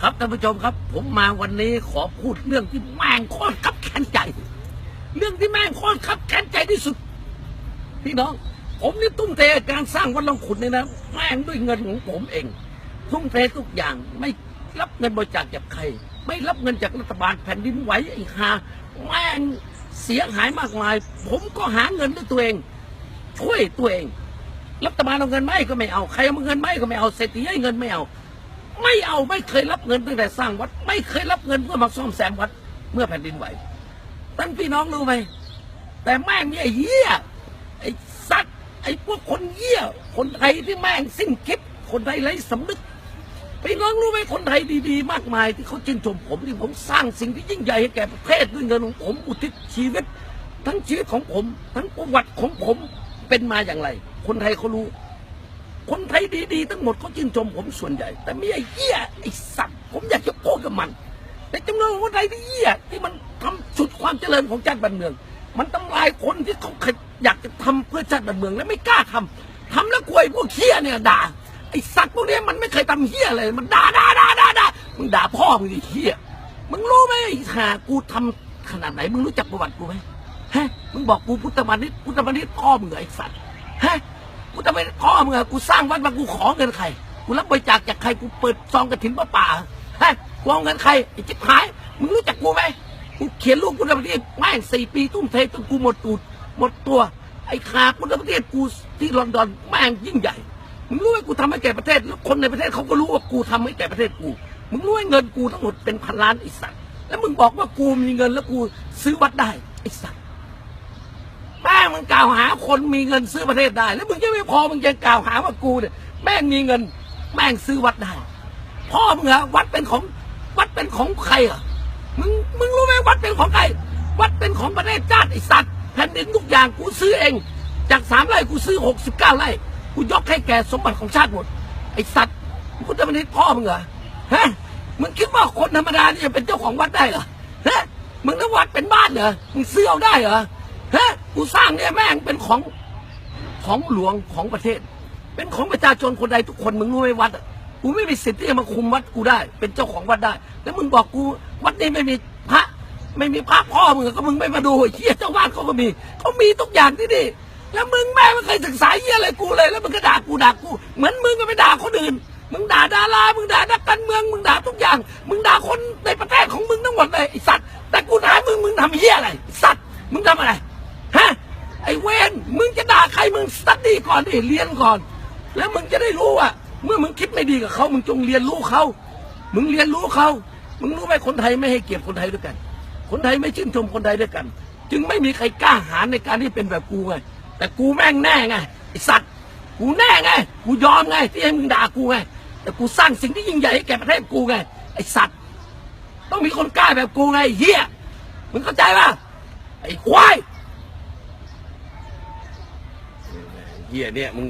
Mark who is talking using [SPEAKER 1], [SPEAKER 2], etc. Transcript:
[SPEAKER 1] ครับท่านผู้ชมครับ ผมมาวันนี้ขอพูดเรื่องที่แม่งโคตรขับแค้นใจ เรื่องที่แม่งโคตรขับแค้นใจที่สุด พี่น้อง ผมนี่ทุ่มเทการสร้างวัดลวงขุนเนี่ยนะแม่งด้วยเงินของผมเอง ทุ่มเททุกอย่างไม่รับเงินบริจาคจากใคร ไม่รับเงินจากรัฐบาลแผ่นดินไหวไอ้ฮาแม่งเสียหายมากมาย ผมก็หาเงินด้วยตัวเอง ช่วยตัวเองรัฐบาลเอาเงินไม่ก็ไม่เอาใครเอาเงินไม่ก็ไม่เอาเศรษฐีให้เงินไม่เอา ไม่เอาไม่เคยรับเงินตั้งแต่สร้างวัด ไม่เคยรับเงินเพื่อมาซ่อมแซมวัด เมื่อแผ่นดินไหวท่านพี่น้องรู้ไหมแต่แม่งนี่ไอ้เหี้ยไอ้สัตว์ไอ้พวกคนเหี้ยคนไทยที่แม่งสิ้นคิดคนไทยไร้สำนึกพี่น้องรู้ไหมคนไทยดีๆ มากมายที่เขาชื่นชมผมที่ผมสร้างสิ่งที่ยิ่งใหญ่ให้แก่ประเทศด้วยเงินของผมอุทิศชีวิต ทั้งชีวิตของผม ทั้งประวัติของผมเป็นมาอย่างไร คนไทยเขารู้ คนไทยดีๆ ทั้งหมดเขาชื่นชมผมส่วนใหญ่ แต่มีไอ้เหี้ยไอ้สัตว์ผมอยากจะโกกับมัน แต่จำนวนคนไทยที่เหี้ยที่มันทำสุดความเจริญของชาติบ้านเมือง มันทำลายคนที่เขาเคยอยากจะทำเพื่อชาติบ้านเมืองและไม่กล้าทำทำแล้วกลัวไอ้พวกเหี้ยเนี่ยด่าไอ้สัตว์พวกนี้มันไม่เคยทำเหี้ยเลยมันด่าด่าด่าด่าด่ามึงด่าพ่อมึงดิเหี้ยมึงรู้ไหมไอ้ห่ากูทำขนาดไหนมึงรู้จักประวัติกูไหมฮะมึงบอกกูพุทธมานิตพุทธมานิตพ่อมึงไอ้สัตว์ฮะ กูจะไปพ่อมึงอะกูสร้างวัดมากูขอเงินใคร กูรับบริจาคจากใคร กูเปิดซองกระถินป่าป่าฮะกูเอาเงินใครไอ้จิ๊บหาย มึงรู้จักกูไหมกูเขียนลูกกูในประเทศแม่งสี่ปีทุ่มเทจนกูหมดตูดหมดตัว ไอ้ขากูในประเทศกูที่ลอนดอนแม่งยิ่งใหญ่ มึงรู้ไหมกูทำให้แก่ประเทศแล้วคนในประเทศเขาก็รู้ว่ากูทำให้แก่ประเทศกู มึงรู้ไหมเงินกูทั้งหมดเป็นพันล้านไอ้สัตว์แล้วมึงบอกว่ากูมีเงินแล้วกูซื้อวัดได้ไอ้สัตว์ งมึงกล่าวหาคนมีเงินซื้อประเทศได้ แล้วมึงยังไม่พอมึงยังกล่าวหาว่ากูเนี่ยแม่งมีเงินแม่งซื้อวัดได้พ่อมึงเหรอวัดเป็นของวัดเป็นของใครเหรอมึงมึงรู้ไหมวัดเป็นของใคร วัดเป็นของประเทศชาติไอสัตว์แผ่นดินทุกอย่างกูซื้อเอง จากสามไร่กูซื้อหกสิบเก้าไร่กูยกให้แกสมบัติของชาติหมดไอสัตว์กูจะมาเน้นพ่อมึงเหรอฮะมึงคิดว่าคนธรรมดานี่จะเป็นเจ้าของวัดได้เหรอฮะมึงนึกวัดเป็นบ้านเหรอมึงซื้อเอาได้เหรอฮะ กูสร้างเนี่ยแม่งเป็นของของหลวงของประเทศ เป็นของประชาชนคนใดทุกคนมึงรู้ไหมวัดอะกูไม่มีสิทธิ์ที่จะมาคุมวัดกูได้ เป็นเจ้าของวัดได้ แล้วมึงบอกกูวัดนี้ไม่มีพระ ไม่มีพระพ่อมึงก็มึงไม่มาดูเหี้ยเจ้าวาดเขาก็มีเขามีทุกอย่างที่นี่แล้วมึงแม่ไม่เคยศึกษาเหี้ยอะไรกูเลย แล้วมึงก็ด่ากูด่ากู เหมือนมึงก็ไปด่าคนอื่นมึงด่าดารามึงด่านักการเมือง มึงด่าทุกอย่าง มึงด่าคนในประเทศของมึงทั้งหมดเลยไอ้สัตว มึงสตัดดี้ก่อนดิเรียนก่อน แล้วมึงจะได้รู้ว่าเมื่อมึงคิดไม่ดีกับเขามึงจงเรียนรู้เขา มึงเรียนรู้เขา มึงรู้ไหมคนไทยไม่ให้เกียรติคนไทยด้วยกัน คนไทยไม่ชื่นชมคนไทยด้วยกัน จึงไม่มีใครกล้าหาญในการที่เป็นแบบกูไง แต่กูแม่งแน่ไงไอสัตว์ กูแน่ไง กูยอมไง ที่ให้มึงด่ากูไง แต่กูสร้างสิ่งที่ยิ่งใหญ่ให้แก่ประเทศกูไง ไอสัตว์ ต้องมีคนกล้าแบบกูไงเฮียมึงเข้าใจป่ะไอควาย เฮียเนี่ยมึง